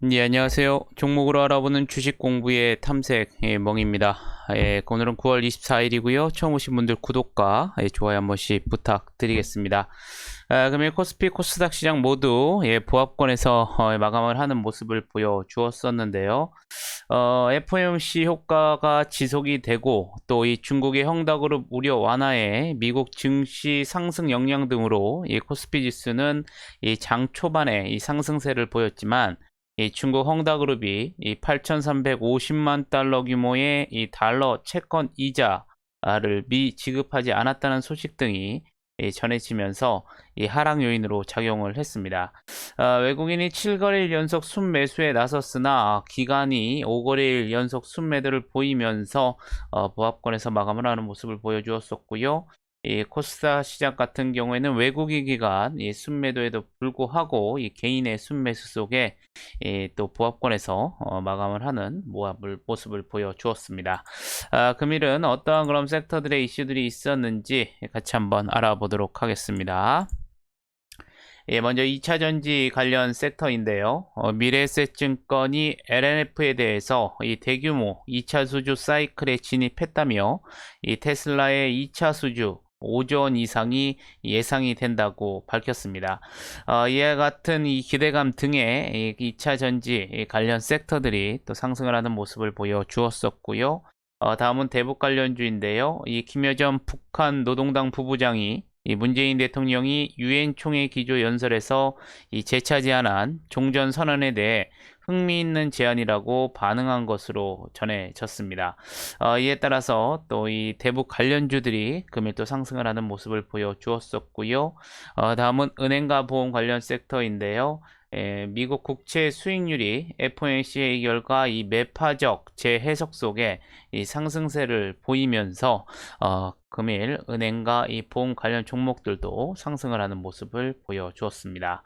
네, 안녕하세요. 종목으로 알아보는 주식 공부의 탐색 예, 멍입니다. 예, 오늘은 9월 24일이고요. 처음 오신 분들 구독과 예, 좋아요 한 번씩 부탁드리겠습니다. 아, 금일 코스피, 코스닥 시장 모두 예, 보합권에서 어, 마감을 하는 모습을 보여주었었는데요. 어, FOMC 효과가 지속이 되고 또 이 중국의 헝다그룹 우려 완화에 미국 증시 상승 영향 등으로 이 코스피 지수는 이 장 초반에 이 상승세를 보였지만 이 중국 헝다그룹이 이 8,350만 달러 규모의 이 달러 채권 이자를 미 지급하지 않았다는 소식 등이 이 전해지면서 이 하락 요인으로 작용을 했습니다. 아, 외국인이 7거래일 연속 순매수에 나섰으나 기간이 5거래일 연속 순매도를 보이면서 어, 보합권에서 마감을 하는 모습을 보여주었었고요. 이 코스닥 시장 같은 경우에는 외국인 기간 이 순매도에도 불구하고 이 개인의 순매수 속에 이 또 보합권에서 어, 마감을 하는 모합을 모습을 보여주었습니다. 아, 금일은 어떠한 그런 섹터들의 이슈들이 있었는지 같이 한번 알아보도록 하겠습니다. 예, 먼저 2차 전지 관련 섹터인데요. 어, 미래에셋증권이 LNF에 대해서 이 대규모 2차 수주 사이클에 진입했다며 이 테슬라의 2차 수주 5조 원 이상이 예상이 된다고 밝혔습니다. 어, 이와 같은 이 기대감 등의 이 2차 전지 관련 섹터들이 또 상승을 하는 모습을 보여주었었고요. 어, 다음은 대북 관련주인데요. 이 김여전 북한 노동당 부부장이 이 문재인 대통령이 유엔 총회 기조 연설에서 이 재차 제안한 종전 선언에 대해 흥미있는 제안이라고 반응한 것으로 전해졌습니다. 어, 이에 따라서 또 이 대북 관련주들이 금일 또 상승을 하는 모습을 보여주었었고요. 어, 다음은 은행과 보험 관련 섹터인데요. 에, 미국 국채 수익률이 FOMC의 결과 이 매파적 재해석 속에 이 상승세를 보이면서 어, 금일 은행과 이 보험 관련 종목들도 상승을 하는 모습을 보여주었습니다.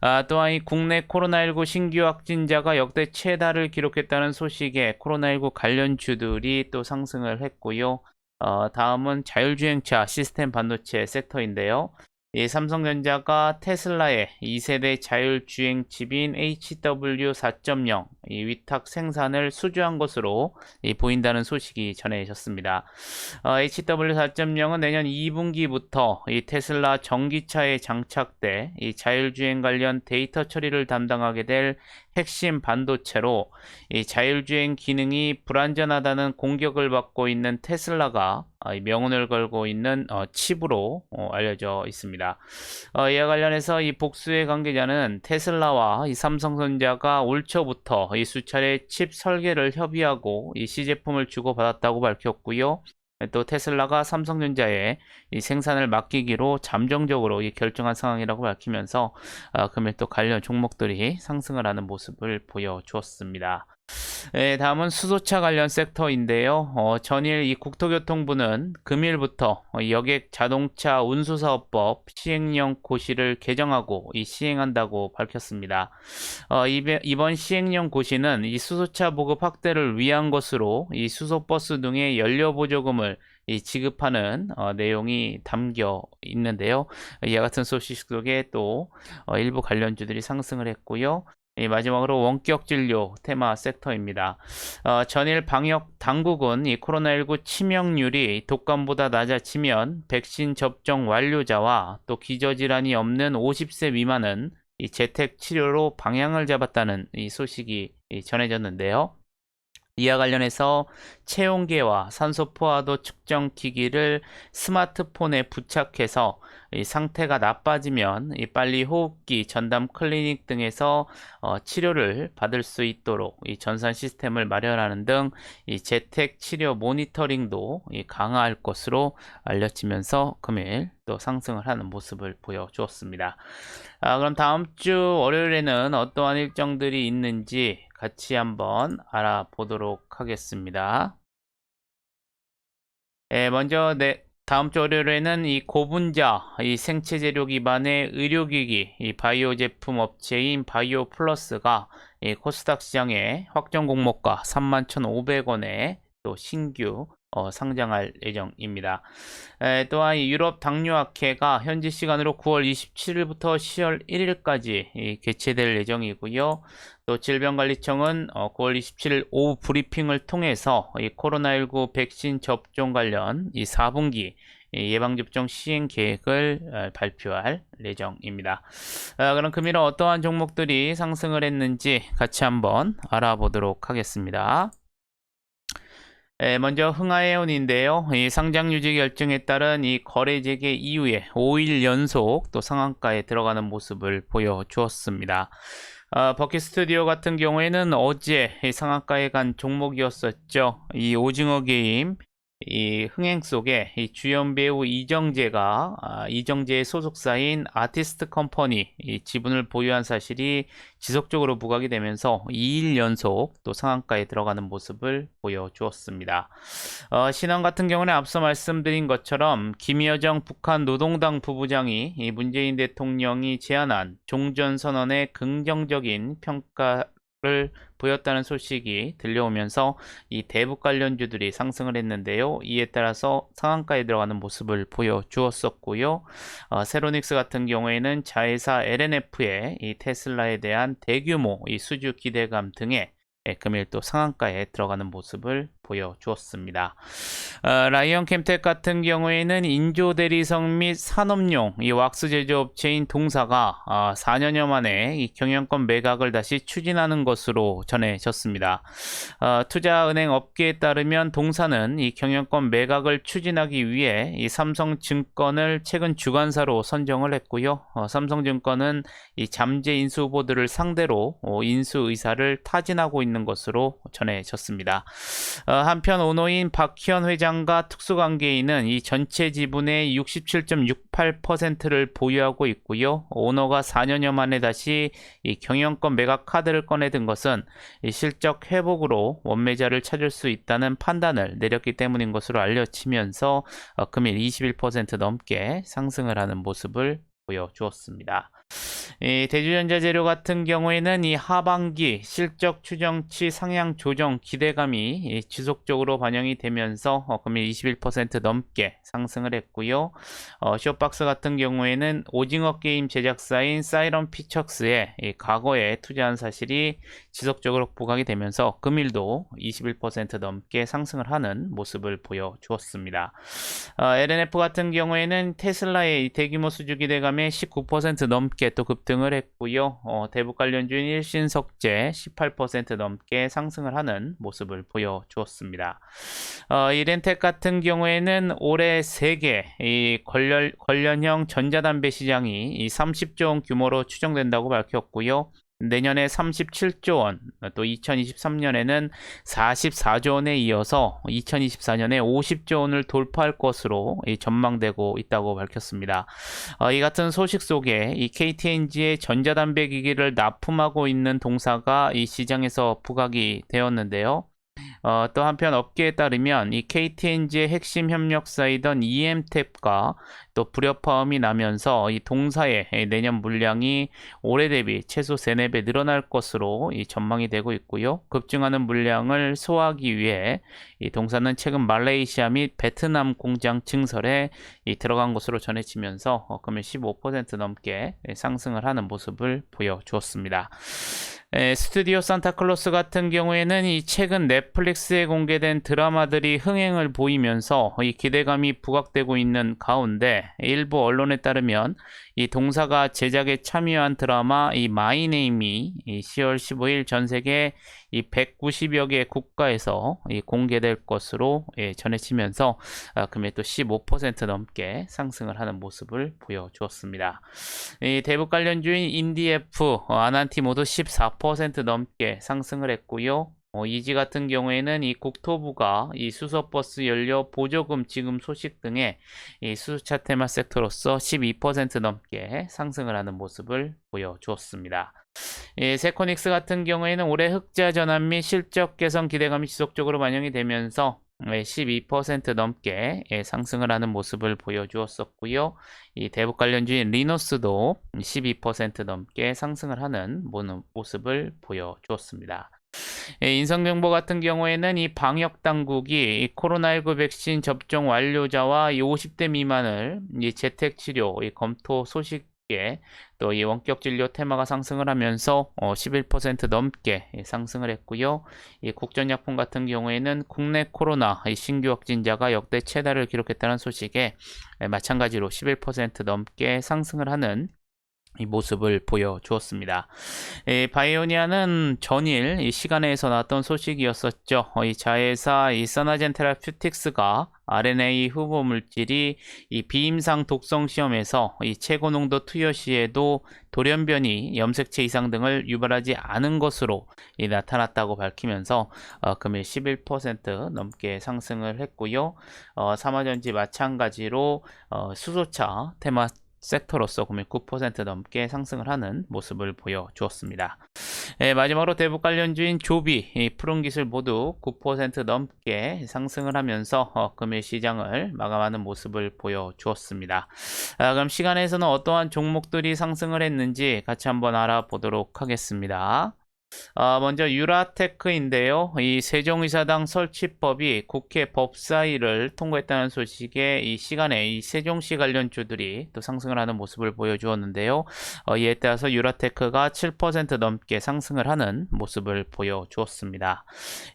아, 또한 이 국내 코로나19 신규 확진자가 역대 최다를 기록했다는 소식에 코로나19 관련주들이 또 상승을 했고요. 어, 다음은 자율주행차 시스템 반도체 섹터인데요. 이 삼성전자가 테슬라의 2세대 자율주행 칩인 HW4.0 이 위탁 생산을 수주한 것으로 이 보인다는 소식이 전해졌습니다. 어, HW4.0은 내년 2분기부터 이 테슬라 전기차에 장착돼 이 자율주행 관련 데이터 처리를 담당하게 될 핵심 반도체로 이 자율주행 기능이 불안전하다는 공격을 받고 있는 테슬라가 어, 이 명운을 걸고 있는 어, 칩으로 어, 알려져 있습니다. 어, 이와 관련해서 이 복수의 관계자는 테슬라와 이 삼성전자가 올 초부터 이 수차례 칩 설계를 협의하고 이 시제품을 주고받았다고 밝혔고요. 또 테슬라가 삼성전자에 이 생산을 맡기기로 잠정적으로 이 결정한 상황이라고 밝히면서 어, 금일 또 관련 종목들이 상승을 하는 모습을 보여주었습니다. 예, 다음은 수소차 관련 섹터인데요. 어, 전일 이 국토교통부는 금일부터 어, 여객 자동차 운수사업법 시행령 고시를 개정하고 이 시행한다고 밝혔습니다. 어, 이번 시행령 고시는 이 수소차 보급 확대를 위한 것으로 이 수소버스 등의 연료 보조금을 이 지급하는 어, 내용이 담겨 있는데요. 이와 같은 소식 속에 또 어, 일부 관련주들이 상승을 했고요. 이 마지막으로 원격 진료 테마 섹터입니다. 어, 전일 방역 당국은 이 코로나19 치명률이 독감보다 낮아지면 백신 접종 완료자와 또 기저질환이 없는 50세 미만은 이 재택 치료로 방향을 잡았다는 이 소식이 이 전해졌는데요. 이와 관련해서 체온계와 산소 포화도 측정 기기를 스마트폰에 부착해서 이 상태가 나빠지면 이 빨리 호흡기 전담 클리닉 등에서 어, 치료를 받을 수 있도록 이 전산 시스템을 마련하는 등이 재택 치료 모니터링도 이 강화할 것으로 알려지면서 금일 또 상승을 하는 모습을 보여주었습니다. 아, 그럼 다음 주 월요일에는 어떠한 일정들이 있는지 같이 한번 알아보도록 하겠습니다. 예, 먼저 네, 다음 주 월요일에는 이 고분자, 이 생체 재료 기반의 의료기기, 이 바이오 제품 업체인 바이오 플러스가 이 코스닥 시장에 확정 공모가 31,500원에 또 신규 어, 상장할 예정입니다. 에, 또한 이 유럽 당뇨학회가 현지 시간으로 9월 27일부터 10월 1일까지 이 개최될 예정이고요. 또 질병관리청은 어, 9월 27일 오후 브리핑을 통해서 이 코로나19 백신 접종 관련 이 4분기 이 예방접종 시행 계획을 어, 발표할 예정입니다. 아, 그럼 금일은 어떠한 종목들이 상승을 했는지 같이 한번 알아보도록 하겠습니다. 에, 먼저 흥하해온인데요. 이 상장 유지 결정에 따른 이 거래 재개 이후에 5일 연속 또 상한가에 들어가는 모습을 보여주었습니다. 어, 버킷 스튜디오 같은 경우에는 어제 이 상한가에 간 종목이었었죠. 이 오징어 게임 이 흥행 속에 이 주연 배우 이정재가 아, 이정재의 소속사인 아티스트 컴퍼니 이 지분을 보유한 사실이 지속적으로 부각이 되면서 2일 연속 또 상한가에 들어가는 모습을 보여주었습니다. 어, 신원 같은 경우는 앞서 말씀드린 것처럼 김여정 북한 노동당 부부장이 이 문재인 대통령이 제안한 종전선언에 긍정적인 평가 를 보였다는 소식이 들려오면서 이 대북 관련주들이 상승을 했는데요. 이에 따라서 상한가에 들어가는 모습을 보여주었었고요. 어, 세로닉스 같은 경우에는 자회사 LNF의 이 테슬라에 대한 대규모 이 수주 기대감 등에 예, 금일 또 상한가에 들어가는 모습을 보여주었습니다. 어, 라이언 캠텍 같은 경우에는 인조 대리석 및 산업용 이 왁스 제조업체인 동사가 어, 4년여 만에 이 경영권 매각을 다시 추진하는 것으로 전해졌습니다. 어, 투자은행 업계에 따르면 동사는 이 경영권 매각을 추진하기 위해 이 삼성증권을 최근 주관사로 선정을 했고요. 어, 삼성증권은 이 잠재 인수 후보들을 상대로 어, 인수 의사를 타진하고 있는 것으로 전해졌습니다. 어, 한편 오너인 박희연 회장과 특수관계인은 이 전체 지분의 67.68%를 보유하고 있고요. 오너가 4년여 만에 다시 이 경영권 매각 카드를 꺼내든 것은 이 실적 회복으로 원매자를 찾을 수 있다는 판단을 내렸기 때문인 것으로 알려지면서 어, 금일 21% 넘게 상승을 하는 모습을 보여주었습니다. 이 대주전자 재료 같은 경우에는 이 하반기 실적 추정치 상향 조정 기대감이 이 지속적으로 반영이 되면서 어, 금일 21% 넘게 상승을 했고요. 어, 쇼박스 같은 경우에는 오징어 게임 제작사인 사이런 피처스에 이 과거에 투자한 사실이 지속적으로 부각이 되면서 금일도 21% 넘게 상승을 하는 모습을 보여주었습니다. 어, LNF 같은 경우에는 테슬라의 이 대규모 수주 기대감에 19% 넘게 또 급등을 했고요. 어, 대북 관련주인 일신석재 18% 넘게 상승을 하는 모습을 보여주었습니다. 어, 이렌텍 같은 경우에는 올해 세계 이 관련, 관련형 전자담배 시장이 이 30조 원 규모로 추정된다고 밝혔고요. 내년에 37조 원, 또 2023년에는 44조 원에 이어서 2024년에 50조 원을 돌파할 것으로 이 전망되고 있다고 밝혔습니다. 어, 이 같은 소식 속에 이 KTNG의 전자담배 기기를 납품하고 있는 동사가 이 시장에서 부각이 되었는데요. 어, 또 한편 업계에 따르면 이 KTNG의 핵심 협력사이던 EM탭과 또 불협화음이 나면서 이 동사의 내년 물량이 올해 대비 최소 3, 4배 늘어날 것으로 이 전망이 되고 있고요. 급증하는 물량을 소화하기 위해 이 동사는 최근 말레이시아 및 베트남 공장 증설에 이 들어간 것으로 전해지면서 어, 금일 15% 넘게 상승을 하는 모습을 보여주었습니다. 에, 스튜디오 산타클로스 같은 경우에는 이 최근 넷플릭스에 공개된 드라마들이 흥행을 보이면서 이 기대감이 부각되고 있는 가운데 일부 언론에 따르면 이 동사가 제작에 참여한 드라마 이 마이네임이 이 10월 15일 전 세계 이 190여 개 국가에서 이 공개될 것으로 예, 전해지면서 아, 또15% 넘게 상승을 하는 모습을 보여주었습니다. 이 대북 관련 주인 인디에프, 어, 아난티 모두 14% 넘게 상승을 했고요. 어, 이지 같은 경우에는 이 국토부가 이 수소버스 연료 보조금 지급 소식 등의 이 수소차 테마 섹터로서 12% 넘게 상승을 하는 모습을 보여주었습니다. 이 세코닉스 같은 경우에는 올해 흑자 전환 및 실적 개선 기대감이 지속적으로 반영이 되면서 12% 넘게 예, 상승을 하는 모습을 보여주었었고요. 이 대북 관련주인 리노스도 12% 넘게 상승을 하는 모습을 보여주었습니다. 예, 인성정보 같은 경우에는 이 방역 당국이 이 코로나19 백신 접종 완료자와 이 50대 미만을 이 재택 치료 이 검토 소식에 또이 원격 진료 테마가 상승을 하면서 어, 11% 넘게 예, 상승을 했고요. 이 국전약품 같은 경우에는 국내 코로나 이 신규 확진자가 역대 최다를 기록했다는 소식에 예, 마찬가지로 11% 넘게 상승을 하는 이 모습을 보여주었습니다. 이 바이오니아는 전일 이 시간에서 나왔던 소식이었었죠. 어, 이 자회사 이 서나젠 테라퓨틱스가 RNA 후보 물질이 이 비임상 독성 시험에서 이 최고 농도 투여 시에도 돌연변이, 염색체 이상 등을 유발하지 않은 것으로 이 나타났다고 밝히면서 어, 금일 11% 넘게 상승을 했고요. 어, 삼화전지 마찬가지로 어, 수소차 테마 섹터로서 금일 9% 넘게 상승을 하는 모습을 보여주었습니다. 예, 마지막으로 대북 관련주인 조비, 이 푸른 기술 모두 9% 넘게 상승을 하면서 어, 금일 시장을 마감하는 모습을 보여주었습니다. 아, 그럼 시간에서는 어떠한 종목들이 상승을 했는지 같이 한번 알아보도록 하겠습니다. 아, 먼저 유라테크인데요. 이 세종의사당 설치법이 국회 법사위를 통과했다는 소식에 이 시간에 이 세종시 관련주들이 또 상승을 하는 모습을 보여주었는데요. 어, 이에 따라서 유라테크가 7% 넘게 상승을 하는 모습을 보여주었습니다.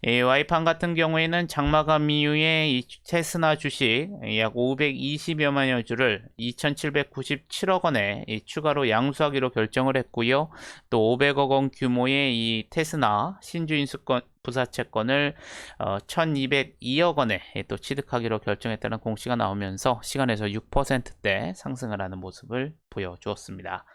이 와이판 같은 경우에는 장마감 이후에 이 테스나 주식 약 520여만 여 주를 2,797억 원에 이 추가로 양수하기로 결정을 했고요. 또 500억 원 규모의 이 테스나 신주 인수권 부사채권을 어, 1,202억 원에 또 취득하기로 결정했다는 공시가 나오면서 시간에서 6%대 상승을 하는 모습을 보여주었습니다.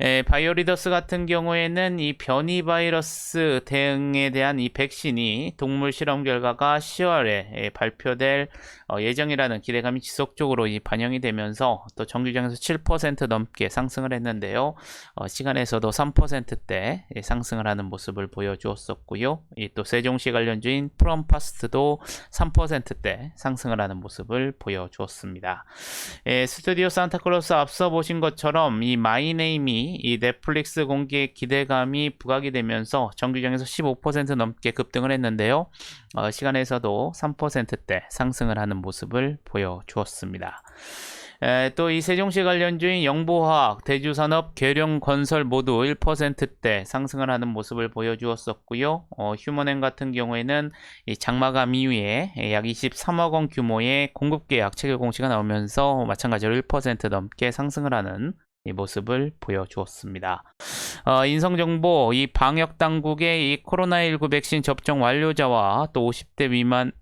에, 바이오리더스 같은 경우에는 이 변이 바이러스 대응에 대한 이 백신이 동물 실험 결과가 10월에 발표될 어, 예정이라는 기대감이 지속적으로 이 반영이 되면서 또 정규장에서 7% 넘게 상승을 했는데요. 어, 시간에서도 3%대 상승을 하는 모습을 보여주었었고요. 이 또 세종시 관련주인 프롬파스트도 3%대 상승을 하는 모습을 보여주었습니다. 에, 스튜디오 산타클로스 앞서 보신 것 처럼 이 마이네임이 이 넷플릭스 공개 기대감이 부각이 되면서 정규장에서 15% 넘게 급등을 했는데요. 어, 시간에서도 3%대 상승을 하는 모습을 보여주었습니다. 또 이 세종시 관련 주인 영보화학, 대주산업, 계룡건설 모두 1%대 상승을 하는 모습을 보여주었었고요. 어, 휴먼행 같은 경우에는 이 장마감 이후에 약 23억 원 규모의 공급 계약 체결 공시가 나오면서 마찬가지로 1% 넘게 상승을 하는 이 모습을 보여주었습니다. 어, 인성정보, 이 방역 당국의 이 코로나19 백신 접종 완료자와 또 50대 미만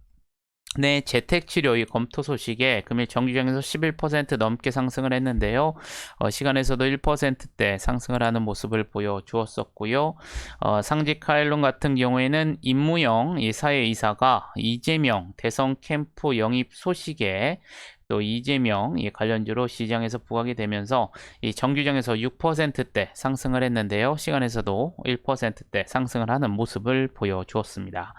네, 재택 치료의 검토 소식에 금일 정규장에서 11% 넘게 상승을 했는데요. 어, 시간에서도 1%대 상승을 하는 모습을 보여주었었고요. 어, 상직 카일론 같은 경우에는 임무영 이 사회이사가 이재명 대선 캠프 영입 소식에 또 이재명 이 관련주로 시장에서 부각이 되면서 이 정규장에서 6%대 상승을 했는데요. 시간에서도 1%대 상승을 하는 모습을 보여주었습니다.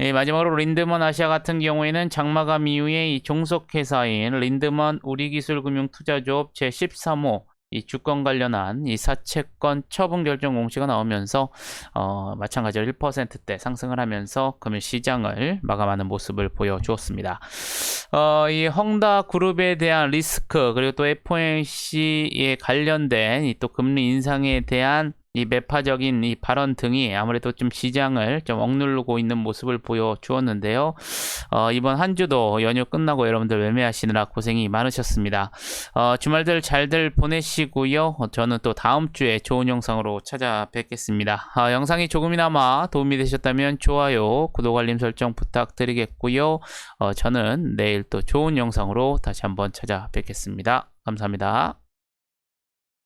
예, 마지막으로 린드먼 아시아 같은 경우에는 장마감 이후에 이 종속회사인 린드먼 우리기술금융투자조업 제13호 이 주권 관련한 이 사채권 처분 결정 공시가 나오면서 어, 마찬가지로 1%대 상승을 하면서 금일 시장을 마감하는 모습을 보여주었습니다. 어, 이 헝다 그룹에 대한 리스크 그리고 또 FOMC에 관련된 이 또 금리 인상에 대한 이 매파적인 이 발언 등이 아무래도 좀 시장을 좀 억누르고 있는 모습을 보여주었는데요. 어, 이번 한 주도 연휴 끝나고 여러분들 매매하시느라 고생이 많으셨습니다. 어, 주말들 잘들 보내시고요. 저는 또 다음 주에 좋은 영상으로 찾아뵙겠습니다. 어, 영상이 조금이나마 도움이 되셨다면 좋아요, 구독, 알림 설정 부탁드리겠고요. 어, 저는 내일 또 좋은 영상으로 다시 한번 찾아뵙겠습니다. 감사합니다.